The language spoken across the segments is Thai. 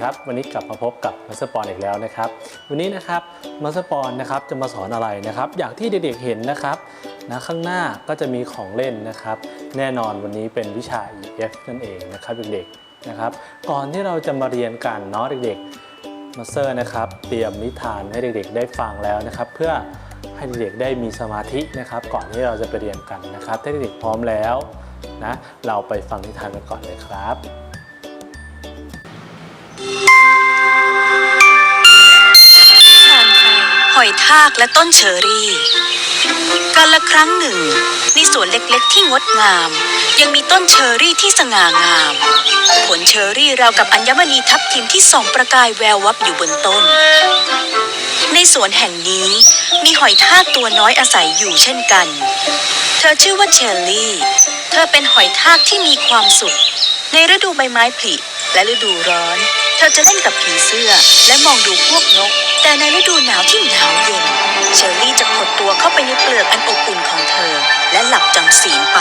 ครับ วันนี้กลับมาพบกับมัสปอนอีกแล้วนะครับ วันนี้นะครับมัสปอนนะครับจะมาสอนอะไรนะครับ อย่างที่เด็กๆเห็นนะครับนะข้างหน้าก็จะมีของเล่นนะครับ แน่นอนวันนี้เป็นวิชา EF นั่นเองนะครับเด็กๆนะครับ ก่อนที่เราจะมาเรียนกันเนาะเด็กๆมาสเตอร์นะครับเตรียมนิทานให้เด็กๆ ได้ฟังแล้วนะครับ เพื่อให้เด็กๆได้มีสมาธินะครับ ก่อนที่เราจะไปเรียนกันนะครับถ้าเด็กๆพร้อมแล้วนะเราไปฟังนิทานกันก่อนเลยครับ หอยทากและต้นเชอรี่ กาลครั้งหนึ่ง ในสวนเล็กๆที่งดงาม ยังมีต้นเชอรี่ที่สง่างาม ผลเชอรี่ราวกับอัญมณีทับทิมที่ส่องประกายแวววับอยู่บนต้น ในสวนแห่งนี้มีหอยทากตัวน้อยอาศัยอยู่เช่นกัน เธอชื่อว่าเชลลี่ เธอเป็นหอยทากที่มีความสุข ในฤดูใบไม้ผลิและฤดูร้อน เธอจะเล่นกับผีเสื้อและมองดูพวกนก แต่ในฤดูหนาวที่หนาวเย็น เชอรี่จะขดตัวเข้าไปในเปลือกอันอบอุ่นของเธอ และหลับจำศีลไป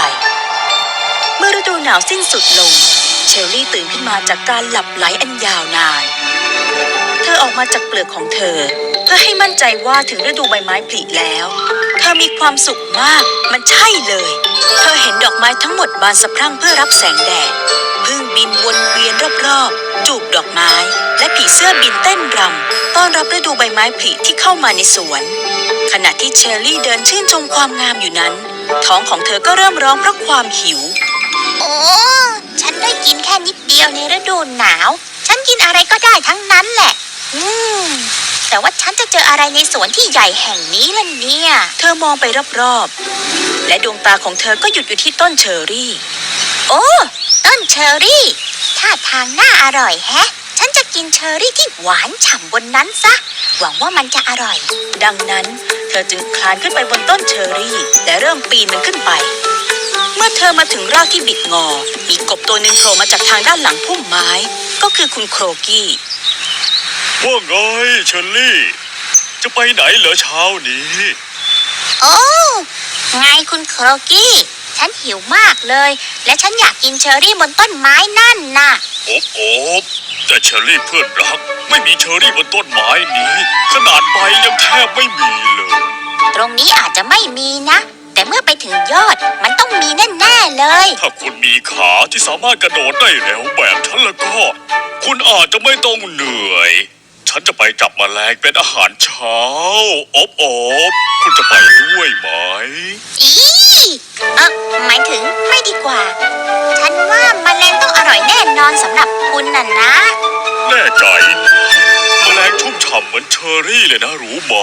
เมื่อฤดูหนาวสิ้นสุดลง เชอรี่ตื่นขึ้นมาจากการหลับไหลอันยาวนาน เธอออกมาจากเปลือกของเธอ เพื่อให้มั่นใจว่าถึงฤดูใบไม้ผลิแล้ว เธอมีความสุขมาก มันใช่เลย เธอเห็นดอกไม้ทั้งหมดบานสะพรั่งเพื่อรับแสงแดด พึ่งบินวนเวียนรอบๆ จูบดอกไม้ และผีเสื้อบินเต้นรำต้อนรับฤดูใบไม้ผลิที่เข้ามาในสวน ขณะที่เชอรี่เดินชื่นชมความงามอยู่นั้น ท้องของเธอก็เริ่มร้องเพราะความหิว โอ้ ฉันได้กินแค่นิดเดียวในฤดูหนาว ฉันกินอะไรก็ได้ทั้งนั้นแหละ อืม แต่ว่าฉันจะเจออะไรในสวนที่ใหญ่แห่งนี้ล่ะเนี่ย เธอมองไปรอบๆ และดวงตาของเธอก็หยุดอยู่ที่ต้นเชอรี่ โอ้ต้นเชอรี่ท่าทางน่าอร่อยแฮะ ฉันจะกินเชอรี่ที่หวานฉ่ำบนนั้นซะ หวังว่ามันจะอร่อย ดังนั้น เธอจึงคลานขึ้นไปบนต้นเชอรี่ และเริ่มปีนมันขึ้นไป เมื่อเธอมาถึงรากที่บิดงอ มีกบตัวหนึ่งโผล่มาจากทางด้านหลังพุ่มไม้ ก็คือคุณโครกี้ ว่าไงเชอรี่ จะไปไหนเหรอเช้านี้ โอ้ ไงคุณโครกี้ ฉันหิวมากเลย และฉันอยากกินเชอรี่บนต้นไม้นั่นน่ะ โอบโอบแต่เชอรี่เพื่อนรัก ไม่มีเชอรี่บนต้นไม้นี้ ขนาดใบยังแทบไม่มีเลย ตรงนี้อาจจะไม่มีนะ แต่เมื่อไปถึงยอดมันต้องมีแน่ๆเลย ถ้าคุณมีขาที่สามารถกระโดดได้เร็วแบบฉันแล้วก็ คุณอาจจะไม่ต้องเหนื่อย ฉันจะไปจับแมลงเป็นอาหารเช้า อบอบคุณจะไปด้วยไหม อีเอ น่ะนะ แน่ใจแมลงชุ่มฉ่ำเหมือนเชอรี่เลยนะรู้ไหม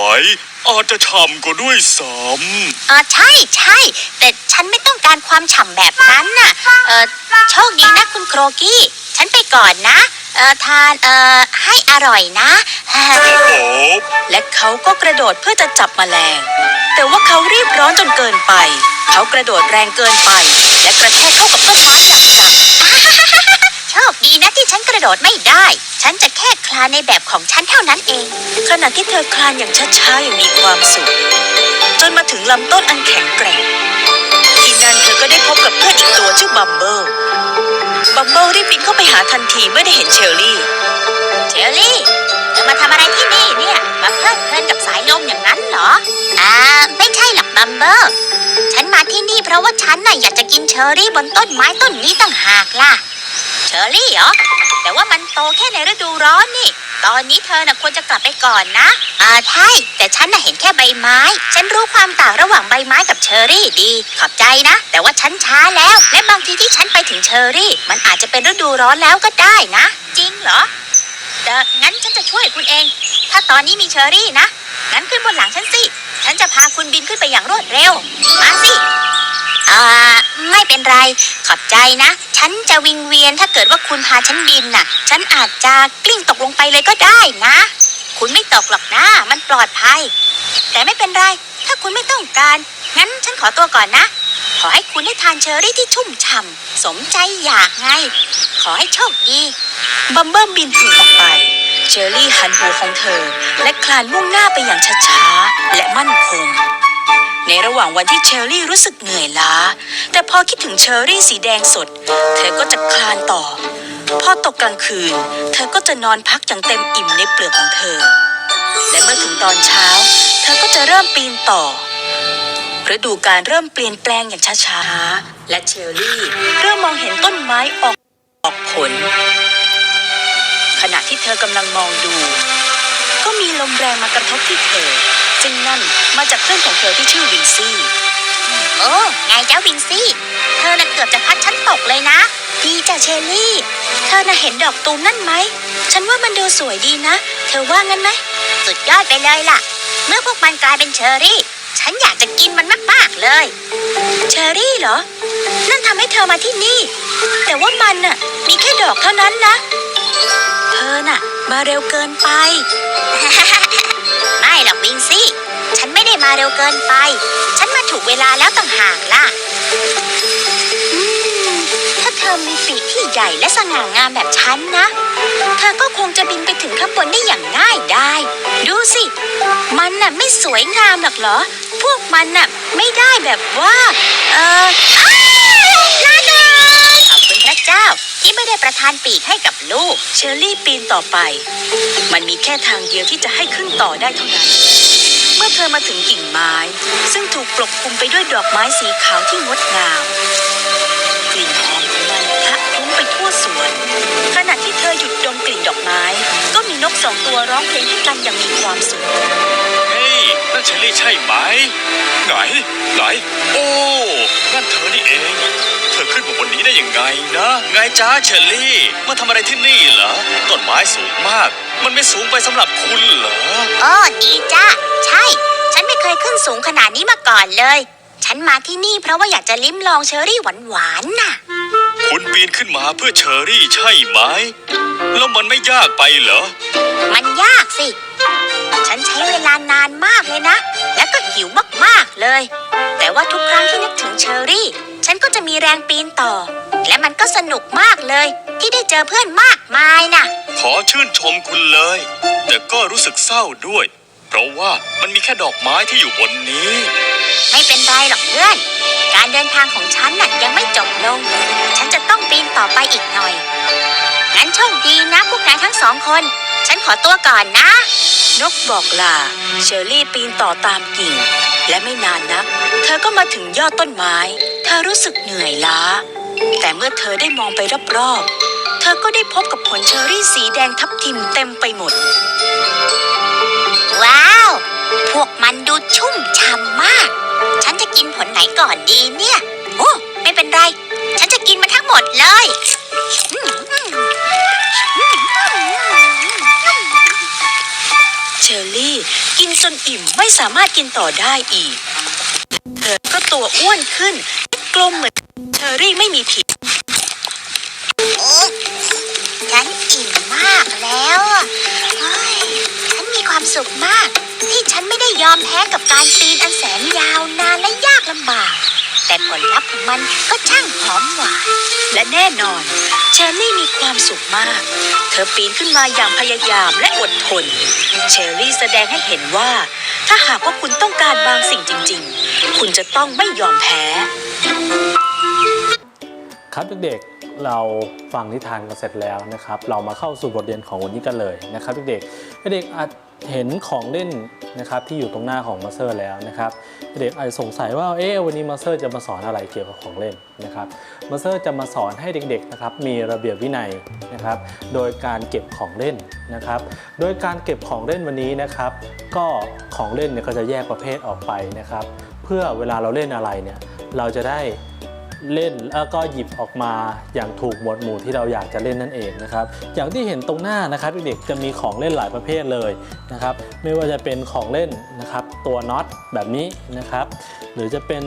อาจจะฉ่ำกว่าด้วยซ้ำเออใช่ใช่ แต่ฉันไม่ต้องการความฉ่ำแบบนั้นน่ะ เออโชคดีนะคุณโครกี้ ฉันไปก่อนนะ เออทานเออให้อร่อยนะโอบและเขาก็กระโดดเพื่อจะจับแมลง แต่ว่าเขารีบร้อนจนเกินไป เขากระโดดแรงเกินไป และกระแทกเข้ากับต้นไม้อย่างจังโชค ดีนะที่ฉันกระโดดไม่ได้ ฉันจะแค่คลานในแบบของฉันเท่านั้นเอง ขณะที่เธอคลานอย่างช้าๆอย่างมีความสุข จนมาถึงลำต้นอันแข็งแกร่ง ที่นั่นเธอก็ได้พบกับเพื่อนอีกตัวชื่อบัมเบิลบัมเบิลรีบบินเข้าไปหาทันทีเมื่อได้เห็นเชอรี่ เชอรี่เธอมาทำอะไรที่นี่เนี่ยมาเพลิดเพลินกับสายลมอย่างนั้นเหรอ อ่า ไม่ใช่หรอกบัมเบิลฉันมาที่นี่เพราะว่าฉันน่ะอยากจะกินเชอรี่บนต้นไม้ต้นนี้ต่างหากล่ะ เชอรี่เหรอ แต่ว่ามันโตแค่ในฤดูร้อนนี่ ตอนนี้เธอน่ะควรจะกลับไปก่อนนะอ่าใช่ แต่ฉันน่ะเห็นแค่ใบไม้ ฉันรู้ความต่างระหว่างใบไม้กับเชอรี่ดี ขอบใจนะ แต่ว่าฉันช้าแล้ว และบางทีที่ฉันไปถึงเชอรี่ มันอาจจะเป็นฤดูร้อนแล้วก็ได้นะ จริงเหรอเดองั้นฉันจะช่วยคุณเอง ถ้าตอนนี้มีเชอรี่นะ งั้นขึ้นบนหลังฉันสิ ฉันจะพาคุณบินขึ้นไปอย่างรวดเร็ว มาสิ อ่าไม่เป็นไร ขอบใจนะ ฉันจะวิงเวียนถ้าเกิดว่าคุณพาฉันบินน่ะ ฉันอาจจะกลิ้งตกลงไปเลยก็ได้นะ คุณไม่ตกหรอกนะ มันปลอดภัย แต่ไม่เป็นไร ถ้าคุณไม่ต้องการ งั้นฉันขอตัวก่อนนะ ขอให้คุณได้ทานเชอรี่ที่ชุ่มฉ่ำสมใจอยากไง ขอให้โชคดีบัมเบิลบินถึงออกไป เชอรี่หันหัวของเธอ และคลานมุ่งหน้าไปอย่างช้าๆและมั่นคง ในระหว่างวันที่เชอรี่รู้สึกเหนื่อยล้า แต่พอคิดถึงเชอรี่สีแดงสด เธอก็จะคลานต่อ พอตกกลางคืน เธอก็จะนอนพักอย่างเต็มอิ่มในเปลือกของเธอ และเมื่อถึงตอนเช้า เธอก็จะเริ่มปีนต่อฤดูการเริ่มเปลี่ยนแปลงอย่างช้าๆ และเชอรี่เริ่มมองเห็นต้นไม้ออกออกผล ขณะที่เธอกำลังมองดู ก็มีลมแรงมากระทบที่เธอ ซึ่งนั่นมาจากเพื่อนของเธอที่ชื่อวินซี่ โอ้ไงเจ้าวินซี่ เธอน่ะเกือบจะพัดฉันตกเลยนะ ดีจ้ะเชอรี่ เธอน่ะเห็นดอกตูมนั่นไหม ฉันว่ามันดูสวยดีนะ เธอว่างั้นไหม สุดยอดไปเลยล่ะ เมื่อพวกมันกลายเป็นเชอรี่ ฉันอยากจะกินมันมากๆเลย เชอรี่เหรอ นั่นทำให้เธอมาที่นี่ แต่ว่ามันน่ะมีแค่ดอกเท่านั้นนะ เธอน่ะ มาเร็วเกินไป ไม่หรอกวินซี่ ฉันไม่ได้มาเร็วเกินไป ฉันมาถูกเวลาแล้วต่างหากล่ะถ้าเธอมีปีกที่ใหญ่และสง่างามแบบฉันนะ เธอก็คงจะบินไปถึงข้างบนได้อย่างง่ายได้ ดูสิ มันน่ะไม่สวยงามหรอกเหรอ พวกมันน่ะไม่ได้แบบว่า เออ ลาก่อนขอบคุณพ ระเจ้าที่ไม่ได้ประทานปีกให้กับลูก เชอรี่ปีนต่อไป มันมีแค่ทางเดียวที่จะให้ขึ้นต่อได้เท่านั้น เมื่อเธอมาถึงกิ่งไม้ ซึ่งถูกปกคลุมไปด้วยดอกไม้สีขาวที่งดงามกลิ่นหอมของมันพะคลุ้งไปทั่วสวน ขณะที่เธอหยุดดมกลิ่นดอกไม้ ก็มีนกสองตัวร้องเพลงให้กันอย่างมีความสุข เชอรี่ใช่ไหม ไหน ไหน โอ้ นั่นเธอนี่เอง เธอขึ้นมาบนนี้ได้ยังไงนะ ไงจ้าเชอรี่ มาทำอะไรที่นี่เหรอ ต้นไม้สูงมาก มันไม่สูงไปสำหรับคุณเหรอโอ้ดีจ้าใช่ ฉันไม่เคยขึ้นสูงขนาดนี้มาก่อนเลย ฉันมาที่นี่เพราะว่าอยากจะลิ้มลองเชอรี่หวานๆน่ะ คุณปีนขึ้นมาเพื่อเชอรี่ใช่ไหม แล้วมันไม่ยากไปเหรอ มันยากสิ ฉันใช้เวลานานมากเลยนะ และก็หิวมากๆเลย แต่ว่าทุกครั้งที่นึกถึงเชอรี่ ฉันก็จะมีแรงปีนต่อ และมันก็สนุกมากเลย ที่ได้เจอเพื่อนมากมายน่ะ ขอชื่นชมคุณเลย แต่ก็รู้สึกเศร้าด้วย เพราะว่ามันมีแค่ดอกไม้ที่อยู่บนนี้ ไม่เป็นไรหรอกเพื่อน การเดินทางของฉันน่ะยังไม่จบลง ฉันจะต้องปีนต่อไปอีกหน่อย งั้นโชคดีนะพวกนายทั้งสองคน ฉันขอตัวก่อนนะ นกบอกลา เชอรี่ปีนต่อตามกิ่ง และไม่นานนัก เธอก็มาถึงยอดต้นไม้ เธอรู้สึกเหนื่อยล้า แต่เมื่อเธอได้มองไปรอบๆ เธอก็ได้พบกับผลเชอรี่สีแดงทับทิมเต็มไปหมด ว้าว พวกมันดูชุ่มฉ่ำมาก ฉันจะกินผลไหนก่อนดีเนี่ย โอ้ ไม่เป็นไร ฉันจะกินมันทั้งหมดเลย จนอิ่มไม่สามารถกินต่อได้อีก เธอก็ตัวอ้วนขึ้นกลมเหมือนเชอรี่ไม่มีผิดฉันอิ่มมากแล้วเฮ้ยฉันมีความสุขมาก ที่ฉันไม่ได้ยอมแพ้กับการปีนอันแสนยาวนานและยากลำบาก แต่ผลลัพธ์ของมันก็ช่างหอมหวาน และแน่นอน เชอรี่มีความสุขมาก เธอปีนขึ้นมาอย่างพยายามและอดทน เชอรี่แสดงให้เห็นว่า ถ้าหากว่าคุณต้องการบางสิ่งจริง ๆ คุณจะต้องไม่ยอมแพ้ ครับเด็กๆ เราฟังนิทานกันเสร็จแล้วนะครับ เรามาเข้าสู่บทเรียนของวันนี้กันเลยนะครับเด็กๆเด็กๆอาจเห็นของเล่นนะครับที่อยู่ตรงหน้าของมาสเตอร์แล้วนะครับเด็กอาจจะสงสัยว่าเอ๊ะวันนี้มาสเตอร์จะมาสอนอะไรเกี่ยวกับของเล่นนะครับมาสเตอร์จะมาสอนให้เด็กๆนะครับมีระเบียบวินัยนะครับ โดยการเก็บของเล่นนะครับ โดยการเก็บของเล่นวันนี้นะครับ ก็ของเล่นเนี่ยก็จะแยกประเภทออกไปนะครับ เพื่อเวลาเราเล่นอะไรเนี่ยเราจะได้ เล่นแล้วก็หยิบออกมาอย่างถูกหมวดหมู่ที่เราอยากจะเล่นนั่นเองนะครับ อย่างที่เห็นตรงหน้านะครับเด็กๆจะมีของเล่นหลายประเภทเลยนะครับ ไม่ว่าจะเป็นของเล่นนะครับ ตัวน็อตแบบนี้นะครับ หรือจะเป็น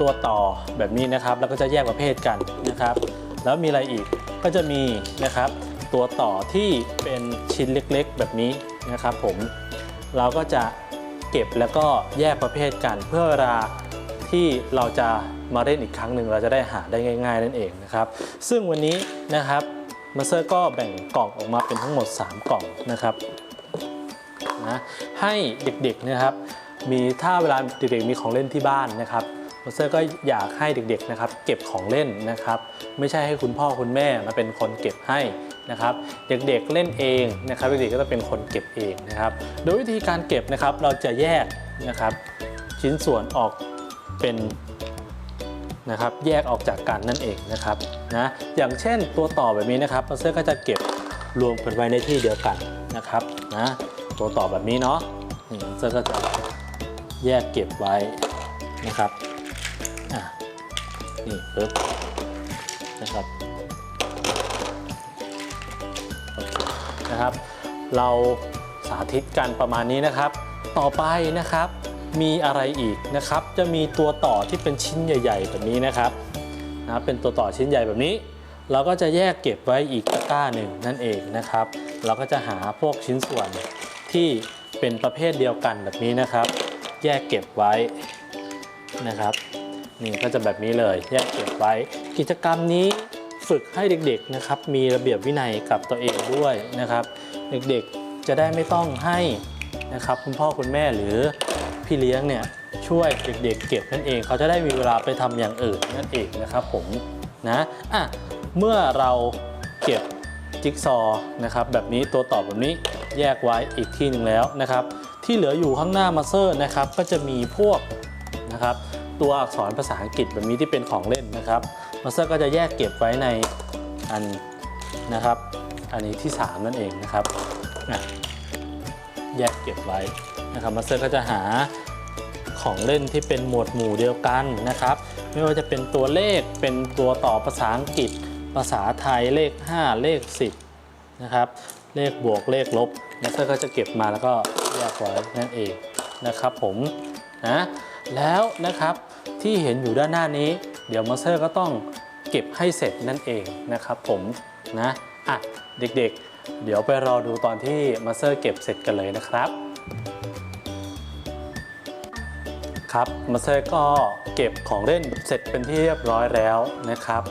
ตัวต่อแบบนี้นะครับ แล้วก็จะแยกประเภทกันนะครับ แล้วมีอะไรอีกก็จะมีนะครับ ตัวต่อที่เป็นชิ้นเล็กๆ แบบนี้นะครับ ผมเราก็จะเก็บแล้วก็แยกประเภทกันเพื่อเวลา ที่เราจะมาเล่นอีกครั้งหนึ่งเราจะได้หาได้ง่าย ๆ นั่นเองนะครับ ซึ่งวันนี้นะครับมาเตอร์ก็แบ่งกล่องออกมาเป็นทั้งหมด 3 กล่องนะครับนะให้เด็กๆนะครับ มีถ้าเวลาเด็กๆมีของเล่นที่บ้านนะครับมาเตอร์ก็อยากให้เด็กๆนะครับ เก็บของเล่นนะครับ ไม่ใช่ให้คุณพ่อคุณแม่มาเป็นคนเก็บให้นะครับ เด็กๆเล่นเองนะครับเด็กๆก็จะเป็นคนเก็บเองนะครับ โดยวิธีการเก็บนะครับเราจะแยกนะครับ ชิ้นส่วนออก เป็นนะครับแยกออกจากกันนั่นเองนะครับนะอย่างเช่นตัวต่อแบบนี้นะครับมาเตอร์ก็จะเก็บรวมกันไว้ในที่เดียวกันนะครับนะตัวต่อแบบนี้เนาะนี่มาเตอร์ก็จะแยกเก็บไว้นะครับอะนี่ปึ๊บนะครับโอเคนะครับ เราสาธิตกันประมาณนี้นะครับ ต่อไปนะครับ มีอะไรอีกนะครับ จะมีตัวต่อที่เป็นชิ้นใหญ่ ๆ แบบนี้นะครับนะเป็นตัวต่อชิ้นใหญ่แบบนี้ เราก็จะแยกเก็บไว้อีกตะกร้าหนึ่งนั่นเองนะครับ เราก็จะหาพวกชิ้นส่วนที่เป็นประเภทเดียวกันแบบนี้นะครับ แยกเก็บไว้นะครับ นี่ก็จะแบบนี้เลย แยกเก็บไว้ กิจกรรมนี้ฝึกให้เด็กๆนะครับ มีระเบียบวินัยกับตัวเองด้วยนะครับ เด็กๆจะได้ไม่ต้องให้นะครับคุณพ่อคุณแม่หรือ พี่เลี้ยงเนี่ยช่วยเด็กๆเก็บนั่นเอง เขาจะได้มีเวลาไปทำอย่างอื่นนั่นเองนะครับผมนะอะเมื่อเราเก็บจิ๊กซอว์นะครับแบบนี้ตัวต่อแบบนี้แยกไว้อีกที่หนึ่งแล้วนะครับ ที่เหลืออยู่ข้างหน้ามาเซอร์นะครับ ก็จะมีพวกนะครับตัวอักษรภาษาอังกฤษแบบนี้ที่เป็นของเล่นนะครับมาเตอร์ก็จะแยกเก็บไว้ในอันนะครับ อันนี้ที่ 3 นั่นเองนะครับแยกเก็บไว้ นะครับมาสเตอร์ก็จะหาของเล่นที่เป็นหมวดหมู่เดียวกันนะครับ ไม่ว่าจะเป็นตัวเลขเป็นตัวต่อภาษาอังกฤษ ภาษาไทยเลข 5 เลข 10นะครับเลขบวกเลขลบมาสเตอร์ก็จะเก็บมาแล้วก็แยกไว้นั่นเองนะครับผมนะแล้วนะครับที่เห็นอยู่ด้านหน้านี้ เดี๋ยวมาสเตอร์ก็ต้องเก็บให้เสร็จนั่นเองนะครับผมนะอะเด็กๆ เดี๋ยวไปรอดูตอนที่มาสเตอร์เก็บเสร็จกันเลยนะครับ ครับมาเตอร์ก็เก็บของเล่นเสร็จเป็นที่เรียบร้อยแล้วนะครับ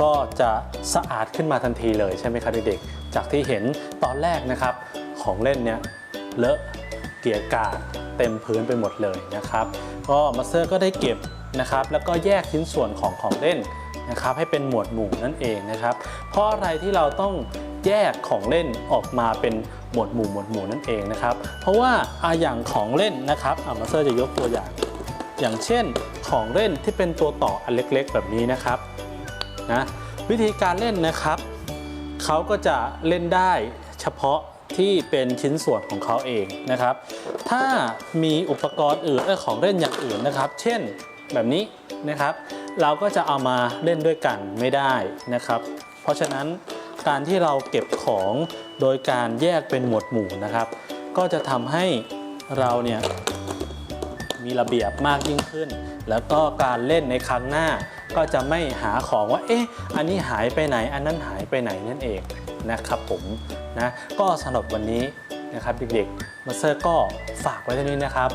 ก็จะสะอาดขึ้นมาทันทีเลยใช่ไหมครับเด็กๆจากที่เห็นตอนแรกนะครับ ของเล่นเนี่ยเลอะเกียกาดเต็มพื้นไปหมดเลยนะครับ ก็มาเตอร์ก็ได้เก็บนะครับ แล้วก็แยกชิ้นส่วนของของเล่นนะครับ ให้เป็นหมวดหมู่นั่นเองนะครับ เพราะอะไรที่เราต้องแยกของเล่นออกมาเป็นหมวดหมู่หมวดหมู่นั่นเองนะครับ เพราะว่าอาอย่างของเล่นนะครับอะมาเตอร์จะยกตัวอย่าง อย่างเช่นของเล่นที่เป็นตัวต่ออันเล็กๆ แบบนี้นะครับนะวิธีการเล่นนะครับเขาก็จะเล่นได้เฉพาะที่เป็นชิ้นส่วนของเขาเองนะครับ ถ้ามีอุปกรณ์อื่นเออของเล่นอย่างอื่นนะครับ เช่นแบบนี้นะครับ เราก็จะเอามาเล่นด้วยกันไม่ได้นะครับ เพราะฉะนั้นการที่เราเก็บของโดยการแยกเป็นหมวดหมู่นะครับ ก็จะทำให้เราเนี่ย มีระเบียบมากยิ่งขึ้น แล้วก็การเล่นในครั้งหน้า ก็จะไม่หาของว่า เอ๊ะ อันนี้หายไปไหน อันนั้นหายไปไหนนั่นเองนะครับผมนะก็สำหรับวันนี้นะครับเด็กๆมาเตอร์ก็ฝากไว้เท่านี้นะครับ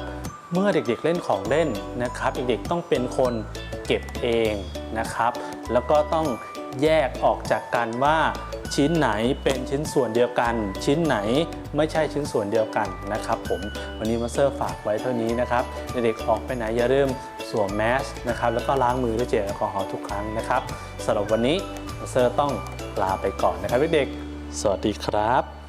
เมื่อเด็กๆเล่นของเล่นนะครับ เด็กๆต้องเป็นคนเก็บเองนะครับ แล้วก็ต้องแยกออกจากกันว่า ชิ้นไหนเป็นชิ้นส่วนเดียวกัน ชิ้นไหนไม่ใช่ชิ้นส่วนเดียวกันนะครับผมวันนี้มาสเตอร์ฝากไว้เท่านี้นะครับเด็กๆออกไปไหนอย่าลืมสวมแมสนะครับแล้วก็ล้างมือด้วยเจลแอลกอฮอล์ทุกครั้งนะครับสำหรับวันนี้มาสเตอร์ต้องลาไปก่อนนะครับเด็กๆสวัสดีครับ